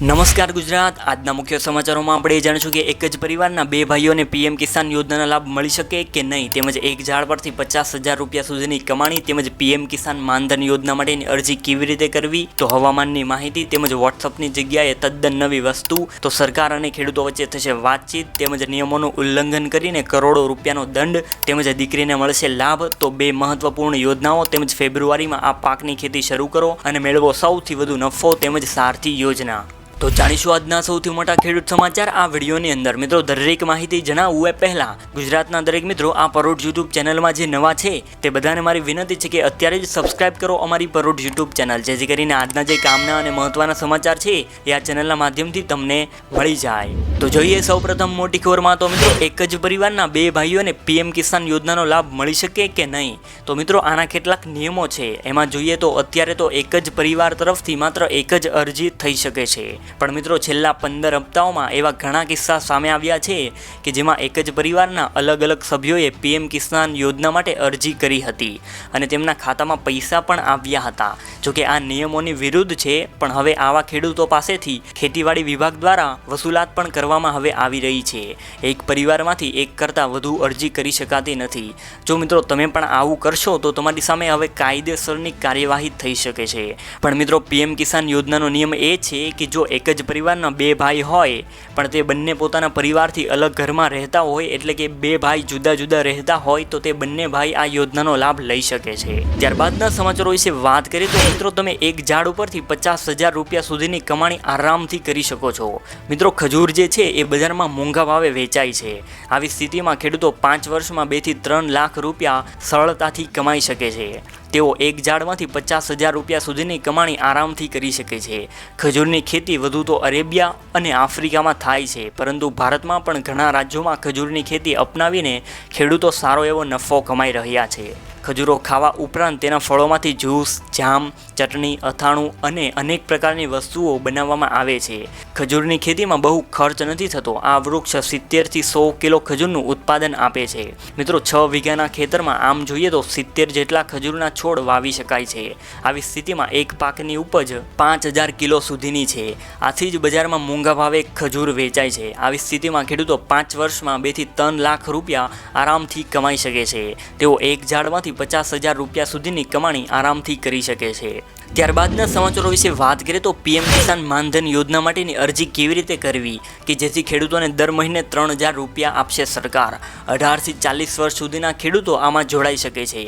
નમસ્કાર ગુજરાત. આજના મુખ્ય સમાચારોમાં આપણે એ જાણીશું કે એક જ પરિવારના બે ભાઈઓને પીએમ કિસાન યોજનાનો લાભ મળી શકે કે નહીં? તેમજ એક ઝાડ પરથી પચાસ હજાર રૂપિયા સુધીની કમાણી તેમજ પીએમ કિસાન માનધન યોજના માટેની અરજી કેવી રીતે કરવી? તો હવામાનની માહિતી તેમજ વોટ્સઅપની જગ્યાએ તદ્દન નવી વસ્તુ. તો સરકાર અને ખેડૂતો વચ્ચે થશે વાતચીત તેમજ નિયમોનું ઉલ્લંઘન કરીને કરોડો રૂપિયાનો દંડ તેમજ દીકરીને મળશે લાભ. તો બે મહત્વપૂર્ણ યોજનાઓ તેમજ ફેબ્રુઆરીમાં આ પાકની ખેતી શરૂ કરો અને મેળવો સૌથી વધુ નફો તેમજ સારથી યોજના. તો જાણીશું આજના સૌથી મોટા ખેડૂત સમાચાર આ વિડીયોની અંદર. મિત્રો, દરેક માહિતી જણાવવું એ પહેલાં ગુજરાતના દરેક મિત્રો આ પરોઢ યુટ્યુબ ચેનલમાં જે નવા છે તે બધાને મારી વિનંતી છે કે અત્યારે જ સબસ્ક્રાઇબ કરો અમારી પરોઢ યુટ્યુબ ચેનલ, જેથી કરીને આજના જે કામના અને મહત્ત્વના સમાચાર છે એ આ ચેનલના માધ્યમથી તમને મળી જાય. તો જોઈએ સૌપ્રથમ મોટી ખબરમાં તો મિત્રો, એક જ પરિવારના બે ભાઈઓને પીએમ કિસાન યોજનાનો લાભ મળી શકે કે નહીં? તો મિત્રો, આના કેટલાક નિયમો છે. એમાં જોઈએ તો અત્યારે તો એક જ પરિવાર તરફથી માત્ર એક જ અરજી થઈ શકે છે. પણ મિત્રો, છેલ્લા પંદર હપ્તાઓમાં એવા ઘણા કિસ્સા સામે આવ્યા છે કે જેમાં એક જ પરિવારના અલગ અલગ સભ્યોએ પીએમ કિસાન યોજના માટે અરજી કરી હતી અને તેમના ખાતામાં પૈસા પણ આવ્યા હતા. જોકે આ નિયમોની વિરુદ્ધ છે, પણ હવે આવા ખેડૂતો પાસેથી ખેતીવાડી વિભાગ દ્વારા વસૂલાત પણ કરવામાં હવે આવી રહી છે. એક પરિવારમાંથી એક કરતાં વધુ અરજી કરી શકાતી નથી. જો મિત્રો, તમે પણ આવું કરશો, તો તમારી સામે હવે કાયદેસરની કાર્યવાહી થઈ શકે છે. પણ મિત્રો, પીએમ કિસાન યોજનાનો નિયમ એ છે કે જો એક જ પરિવારના બે ભાઈ હોય, પણ તે બંને પોતાના પરિવારથી અલગ ઘરમાં રહેતા હોય, એટલે કે બે ભાઈ જુદા જુદા રહેતા હોય, તો તે બંને ભાઈ આ યોજનાનો લાભ લઈ શકે છે. ત્યારબાદના સમાચારો વિશે વાત કરીએ તો મિત્રો તમે એક ઝાડ ઉપરથી પચાસ હજાર રૂપિયા સુધીની કમાણી આરામથી કરી શકો છો. મિત્રો ખજૂર જે છે એ બજારમાં મોંઘા ભાવે વેચાય છે. આવી સ્થિતિમાં ખેડૂતો પાંચ વર્ષમાં બેથી ત્રણ લાખ રૂપિયા સરળતાથી કમાઈ શકે છે. તેઓ એક ઝાડમાંથી પચાસ હજાર રૂપિયા સુધીની કમાણી આરામથી કરી શકે છે. ખજૂરની ખેતી વધુ તો અરેબિયા અને આફ્રિકામાં થાય છે, પરંતુ ભારતમાં પણ ઘણા રાજ્યોમાં ખજૂરની ખેતી અપનાવીને ખેડૂતો સારો એવો નફો કમાઈ રહ્યા છે. ખજૂરો ખાવા ઉપરાંત તેના ફળોમાંથી જ્યુસ, જામ, ચટણી, અથાણું અને અનેક પ્રકારની વસ્તુઓ બનાવવામાં આવે છે. ખજૂરની ખેતીમાં બહુ ખર્ચ નથી થતો. આ વૃક્ષ સિત્તેરથી સો કિલો ખજૂરનું ઉત્પાદન આપે છે. મિત્રો, છ વીઘાના ખેતરમાં આમ જોઈએ તો સિત્તેર જેટલા ખજૂરના છોડ વાવી શકાય છે. આવી સ્થિતિમાં એક પાકની ઉપજ પાંચ હજાર કિલો સુધીની છે. આથી જ બજારમાં મોંઘા ભાવે ખજૂર વેચાય છે. આવી સ્થિતિમાં ખેડૂતો પાંચ વર્ષમાં બેથી ત્રણ લાખ રૂપિયા આરામથી કમાઈ શકે છે. તેઓ એક ઝાડમાંથી પચાસ હજાર રૂપિયા સુધીની કમાણી આરામથી કરી શકે છે. ત્યારબાદના સમાચારો વિશે વાત કરીએ તો પીએમ કિસાન માનધન યોજના માટેની અરજી કેવી રીતે કરવી? કે જેથી ખેડૂતોને દર મહિને ત્રણ હજાર રૂપિયા આપશે સરકાર. અઢારથી ચાલીસ વર્ષ સુધીના ખેડૂતો આમાં જોડાઈ શકે છે.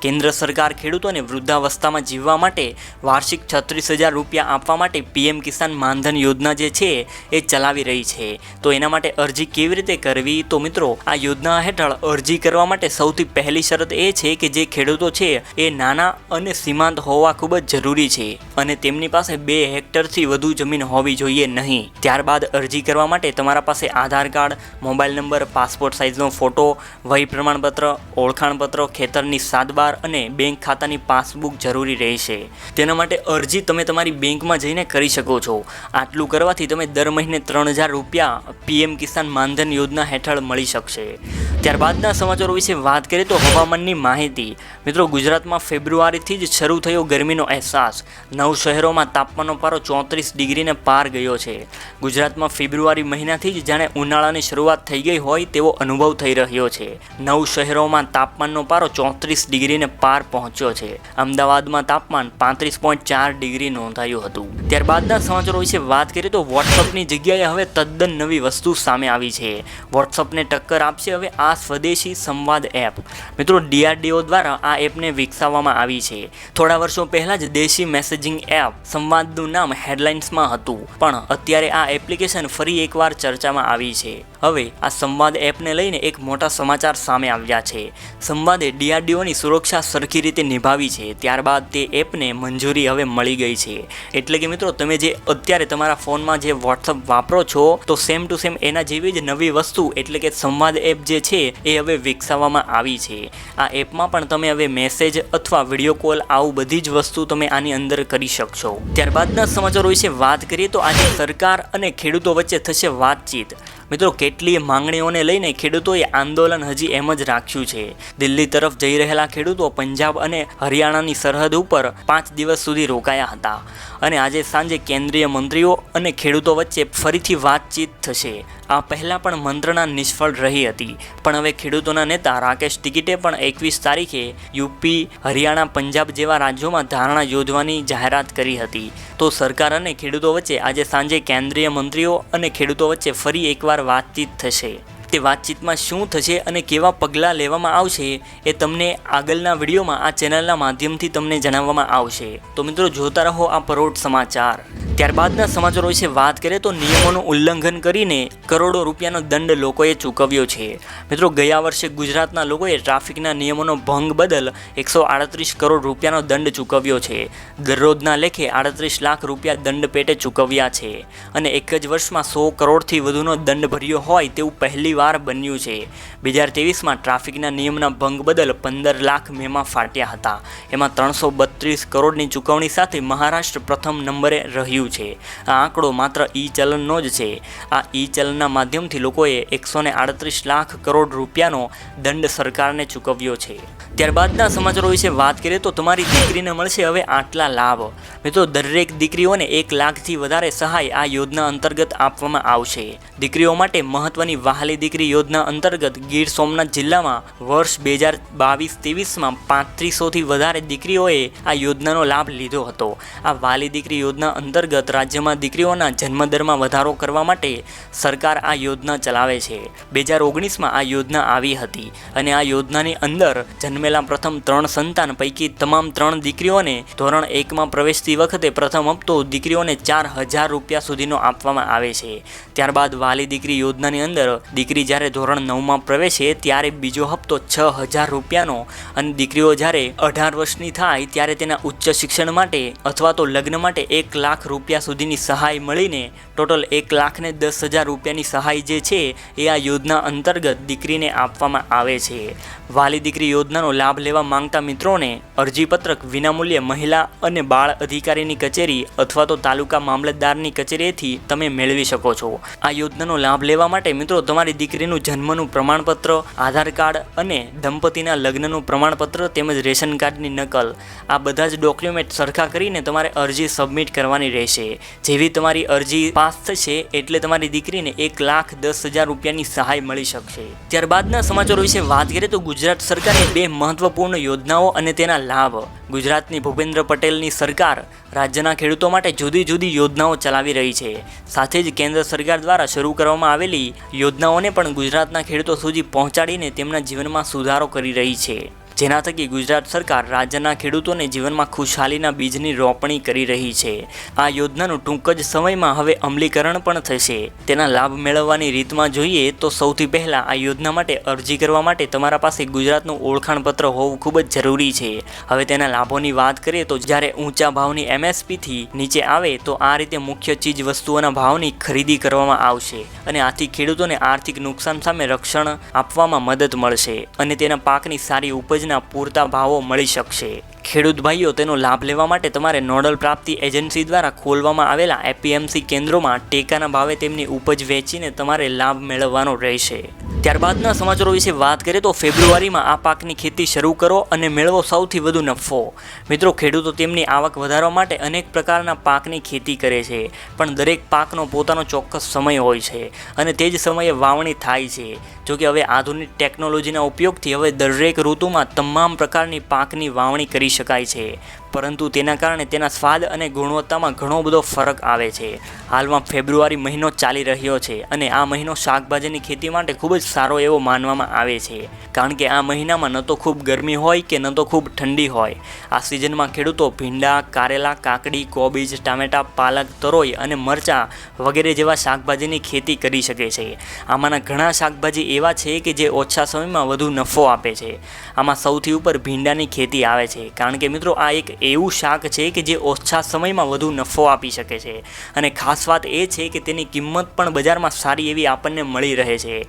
કેન્દ્ર સરકાર ખેડૂતોને વૃદ્ધાવસ્થામાં જીવવા માટે વાર્ષિક છત્રીસ હજાર રૂપિયા આપવા માટે પીએમ કિસાન માનધન યોજના જે છે એ ચલાવી રહી છે. તો એના માટે અરજી કેવી રીતે કરવી? તો મિત્રો, આ યોજના હેઠળ અરજી કરવા માટે સૌથી પહેલી શરત એ છે કે જે ખેડૂતો છે એ નાના અને સીમાંત હોવા ખૂબ જ જરૂરી છે અને તેમની પાસે બે હેક્ટરથી વધુ જમીન હોવી જોઈએ નહીં. ત્યારબાદ અરજી કરવા માટે તમારા પાસે Aadhaar card, mobile number, passport સાઇઝનો photo વહી પ્રમાણપત્ર, ઓળખાણપત્ર, ખેતરની સાતબાર અને બેંક ખાતાની પાસબુક જરૂરી રહેશે. તેના માટે અરજી તમે તમારી બેંકમાં જઈને કરી શકો છો. આટલું કરવાથી તમે દર મહિને ત્રણ હજાર રૂપિયા પીએમ કિસાન માનધન યોજના હેઠળ મળી શકશે. ત્યારબાદના સમાચારો વિશે વાત કરીએ તો હવામાનની માહિતી. મિત્રો, ગુજરાતમાં ફેબ્રુઆરીથી જ શરૂ થયો ગરમીનો અહેસાસ. નવ શહેરોમાં તાપમાનનો પારો ચોત્રીસ ડિગ્રીને પાર ગયો છે. ગુજરાતમાં ફેબ્રુઆરી મહિનાથી જ જાણે ઉનાળાની શરૂઆત થઈ ગઈ હોય તેવો અનુભવ થઈ રહ્યો છે. નવ શહેરોમાં તાપમાનનો પારો ચોત્રીસ ડિગ્રીને પાર પહોંચ્યો છે. અમદાવાદમાં તાપમાન પાંત્રીસ પોઈન્ટ ચાર ડિગ્રી નોંધાયું હતું. ત્યારબાદના સમાચારો વિશે વાત કરીએ તો વોટ્સઅપની જગ્યાએ હવે તદ્દન નવી વસ્તુ સામે આવી છે. વોટ્સઅપને ટક્કર આપશે હવે આ સ્વદેશી સંવાદ એપ. મિત્રો, ડીઆરડીઓ દ્વારા આ એપને વિકસાવવામાં આવી છે. થોડા વર્ષો પહેલાં જ દેશી મેસેજિંગ એપ સંવાદનું નામ હેડલાઇન્સમાં હતું. પણ અત્યારે આ એપ્લિકેશન ફરી એકવાર ચર્ચામાં આવી છે. હવે આ સંવાદ એપને લઈને એક મોટા સમાચાર સામે આવ્યા છે. સંવાદે ડીઆરડીઓની સુરક્ષા સરખી રીતે નિભાવી છે, ત્યારબાદ તે એપને મંજૂરી હવે મળી ગઈ છે. એટલે કે મિત્રો, તમે જે અત્યારે તમારા ફોનમાં જે વોટ્સઅપ વાપરો છો, તો સેમ ટુ સેમ એના જેવી જ નવી વસ્તુ, એટલે કે સંવાદ એપ જે છે, એ હવે વિકસાવવામાં આવી છે. આ એપમાં પણ તમે હવે મેસેજ અથવા વીડિયો કોલ આવું બધી જ વસ્તુ તમે આની અંદર કરી શકશો. ત્યારબાદના સમાચારો વિશે વાત કરીએ તો આજે સરકાર અને ખેડૂતો વચ્ચે થશે વાતચીત. મિત્રો, કેટલીય માંગણીઓને લઈને ખેડૂતોએ આંદોલન હજી એમ જ રાખ્યું છે. દિલ્હી તરફ જઈ રહેલા ખેડૂતો પંજાબ અને હરિયાણાની સરહદ ઉપર પાંચ દિવસ સુધી રોકાયા હતા. અને આજે સાંજે કેન્દ્રીય મંત્રીઓ અને ખેડૂતો વચ્ચે ફરીથી વાતચીત થશે. આ પહેલાં પણ મંત્રણા નિષ્ફળ રહી હતી. પણ હવે ખેડૂતોના નેતા રાકેશ ટિકિટે પણ એકવીસ તારીખે યુપી, હરિયાણા, પંજાબ જેવા રાજ્યોમાં ધારણા યોજવાની જાહેરાત કરી હતી. તો સરકાર અને ખેડૂતો વચ્ચે આજે સાંજે કેન્દ્રીય મંત્રીઓ અને ખેડૂતો વચ્ચે ફરી એકવાર વાતચીત થશે. તે વાતચીતમાં શું થશે અને કેવા પગલાં લેવામાં આવશે એ તમને આગળના વિડીયોમાં આ ચેનલના માધ્યમથી તમને જણાવવામાં આવશે. તો મિત્રો, જોતા રહો આ પરોઢ સમાચાર. ત્યારબાદના સમાચારો વિશે વાત કરીએ તો નિયમોનું ઉલ્લંઘન કરીને કરોડો રૂપિયાનો દંડ લોકોએ ચૂકવ્યો છે. મિત્રો, ગયા વર્ષે ગુજરાતના લોકોએ ટ્રાફિકના નિયમોનો ભંગ બદલ એકસો આડત્રીસ કરોડ રૂપિયાનો દંડ ચૂકવ્યો છે. દરરોજના લેખે આડત્રીસ લાખ રૂપિયા દંડ પેટે ચૂકવ્યા છે. અને એક જ વર્ષમાં સો કરોડથી વધુનો દંડ ભર્યો હોય તેવું પહેલી વાર બન્યું છે. બે હજાર તેવીસમાં ટ્રાફિકના નિયમના ભંગ બદલ પંદર લાખ મેમાં ફાટ્યા હતા. એમાં ત્રણસો બત્રીસ કરોડની ચૂકવણી સાથે મહારાષ્ટ્ર પ્રથમ નંબરે રહ્યું છે. આ આંકડો માત્ર ઈ ચલનનો જ છે. આ ઈ ચલનના માધ્યમથી લોકોએ એકસો ને આડત્રીસ લાખ કરોડ રૂપિયાનો દંડ સરકારને ચૂકવ્યો છે. ત્યારબાદના સમાચારો વિશે વાત કરીએ તો તમારી દીકરીને મળશે હવે આટલા લાભ. મિત્રો, દરેક દીકરીઓને એક લાખથી વધારે સહાય આ યોજના અંતર્ગત આપવામાં આવશે. દીકરીઓ માટે મહત્વની વહાલી દીકરી યોજના અંતર્ગત ગીર સોમનાથ જિલ્લામાં વર્ષ બે હજાર બાવીસ ત્રેવીસમાં પાંત્રીસોથી વધારે દીકરીઓએ આ યોજનાનો લાભ લીધો હતો. આ વાલી દીકરી યોજના અંતર્ગત રાજ્યમાં દીકરીઓના જન્મદરમાં વધારો કરવા માટે સરકાર આ યોજના ચલાવે છે. બે હજાર ઓગણીસમાં આ યોજના આવી હતી અને આ યોજનાની અંદર જન્મેલા પ્રથમ ત્રણ સંતાન પૈકી તમામ ત્રણ દીકરીઓને ધોરણ એકમાં પ્રવેશતી વખતે પ્રથમ હપ્તો દીકરીઓને ચાર હજાર રૂપિયા સુધીનો આપવામાં આવે છે. ત્યારબાદ વાલી દીકરી યોજનાની અંદર દીકરી જ્યારે ધોરણ નવમાં પ્રવેશે ત્યારે બીજો હપ્તો છ હજાર રૂપિયાનો અને દીકરીઓ જ્યારે અઢાર વર્ષની થાય ત્યારે તેના ઉચ્ચ શિક્ષણ માટે અથવા તો લગ્ન માટે એક લાખ રૂપિયા સુધીની સહાય મળીને ટોટલ એક લાખને દસ હજાર રૂપિયાની સહાય જે છે એ આ યોજના અંતર્ગત દીકરીને આપવામાં આવે છે. વાલી દીકરી યોજનાનો લાભ લેવા માંગતા મિત્રોને અરજીપત્રક વિનામૂલ્યે મહિલા અને બાળ અધિકારીની કચેરી અથવા તો તાલુકા મામલતદારની કચેરીથી તમે મેળવી શકો છો. આ યોજનાનો લાભ લેવા માટે મિત્રો તમારી દીકરીનું જન્મનું પ્રમાણપત્ર, આધાર કાર્ડ અને દંપતીના લગ્નનું પ્રમાણપત્ર તેમજ રેશન કાર્ડની નકલ. આ બધા જ ડોક્યુમેન્ટ સરખા કરીને તમારે અરજી સબમિટ કરવાની રહેશે. જેવી તમારી અરજી પાસ થશે એટલે તમારી દીકરીને એક લાખ દસ હજાર રૂપિયાની સહાય મળી શકશે. ત્યારબાદના સમાચારો વિશે વાત કરીએ તો ગુજરાત સરકારે બે મહત્વપૂર્ણ યોજનાઓ અને તેના લાભ. ગુજરાતની ભૂપેન્દ્ર પટેલની સરકાર રાજ્યના ખેડૂતો માટે જુદી જુદી યોજનાઓ ચલાવી રહી છે. સાથે જ કેન્દ્ર સરકાર દ્વારા શરૂ કરવામાં આવેલી યોજનાઓને પણ ગુજરાતના ખેડૂતો સુધી પહોંચાડીને તેમના જીવનમાં સુધારો કરી રહી છે. જેના થકી ગુજરાત સરકાર રાજ્યના ખેડૂતોને જીવનમાં ખુશહાલીના બીજની રોપણી કરી રહી છે. આ યોજનાનું ટૂંક જ સમયમાં હવે અમલીકરણ પણ થશે. તેના લાભ મેળવવાની રીતમાં જોઈએ તો સૌથી પહેલાં આ યોજના માટે અરજી કરવા માટે તમારા પાસે ગુજરાતનું ઓળખાણપત્ર હોવું ખૂબ જ જરૂરી છે. હવે તેના લાભોની વાત કરીએ તો જ્યારે ઊંચા ભાવની એમએસપીથી નીચે આવે તો આ રીતે મુખ્ય ચીજ વસ્તુઓના ભાવની ખરીદી કરવામાં આવશે અને આથી ખેડૂતોને આર્થિક નુકસાન સામે રક્ષણ આપવામાં મદદ મળશે અને તેના પાકની સારી ઉપજના પૂરતા ભાવો મળી શકશે. ખેડૂત ભાઈઓ, તેનો લાભ લેવા માટે તમારે નોડલ પ્રાપ્તિ એજન્સી દ્વારા ખોલવામાં આવેલા એપીએમસી કેન્દ્રોમાં ટેકાના ભાવે તેમની ઉપજ વેચીને તમારે લાભ મેળવવાનો રહેશે. ત્યારબાદના સમાચારો વિશે વાત કરીએ તો ફેબ્રુઆરીમાં આ પાકની ખેતી શરૂ કરો અને મેળવો સૌથી વધુ નફો. મિત્રો, ખેડૂતો તેમની આવક વધારવા માટે અનેક પ્રકારના પાકની ખેતી કરે છે, પણ દરેક પાકનો પોતાનો ચોક્કસ સમય હોય છે અને તે જ સમયે વાવણી થાય છે. જોકે હવે આધુનિક ટેકનોલોજીના ઉપયોગથી હવે દરેક ઋતુમાં તમામ પ્રકારની પાકની વાવણી કરી શકાય છે, પરંતુ તેના કારણે તેના સ્વાદ અને ગુણવત્તામાં ઘણો બધો ફરક આવે છે. હાલમાં ફેબ્રુઆરી મહિનો ચાલી રહ્યો છે અને આ મહિનો શાકભાજીની ખેતી માટે ખૂબ જ સારો એવો માનવામાં આવે છે. કારણ કે આ મહિનામાં ન તો ખૂબ ગરમી હોય કે ન તો ખૂબ ઠંડી હોય. આ સિઝનમાં ખેડૂતો ભીંડા, કારેલા, કાકડી, કોબીજ, ટામેટાં, પાલક તરોઈ અને મરચાં વગેરે જેવા શાકભાજીની ખેતી કરી શકે છે. આમાંના ઘણા શાકભાજી એવા છે કે જે ઓછા સમયમાં વધુ નફો આપે છે. આમાં સૌથી ઉપર ભીંડાની ખેતી આવે છે. કારણ કે મિત્રો આ એક એવું શાક છે કે જે ઓછા સમયમાં વધુ નફો આપી શકે છે. અને ખાસ વાત એ છે કે તેની કિંમત પણ બજારમાં સારી એવી આપણને મળી રહે છે.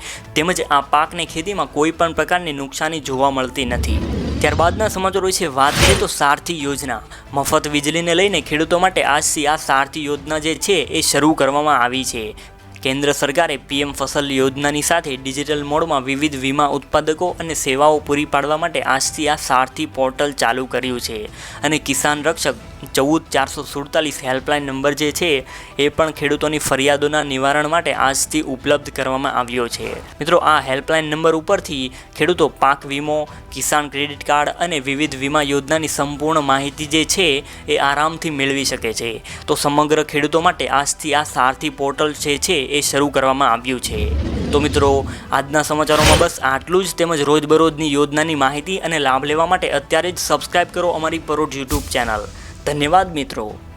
તેમજ આ પાકની ખેતીમાં કોઈ પણ પ્રકારની નુકસાની જોવા મળતી નથી. ત્યારબાદના સમાચારો વિશે વાત કરીએ તો સારથી યોજના. મફત વીજળીને લઈને ખેડૂતો માટે આજથી આ સારથી યોજના જે છે, એ શરૂ કરવામાં આવી છે. કેન્દ્ર સરકારે પીએમ ફસલ યોજનાની સાથે ડિજિટલ મોડમાં વિવિધ વીમા ઉત્પાદકો અને સેવાઓ પૂરી પાડવા માટે આજથી આ સારથી પોર્ટલ ચાલુ કર્યું છે. અને કિસાન રક્ષક ચૌદ ચારસો સુડતાલીસ હેલ્પલાઇન નંબર જે છે, એ પણ ખેડૂતોની ફરિયાદોના નિવારણ માટે આજથી ઉપલબ્ધ કરવામાં આવ્યો છે. મિત્રો, આ હેલ્પલાઇન નંબર ઉપરથી ખેડૂતો પાક વીમો, કિસાન ક્રેડિટ કાર્ડ અને વિવિધ વીમા યોજનાની સંપૂર્ણ માહિતી જે છે, એ આરામથી મેળવી શકે છે. તો સમગ્ર ખેડૂતો માટે આજથી આ સારથી પોર્ટલ જે છે, એ શરૂ કરવામાં આવ્યું છે. તો મિત્રો, આજના સમાચારોમાં બસ આટલું જ તેમજ રોજબરોજની યોજનાની માહિતી અને લાભ લેવા માટે અત્યારે જ સબસ્ક્રાઇબ કરો અમારી પરોઢ યુટ્યુબ ચેનલ ધન્યવાદ મિત્રો.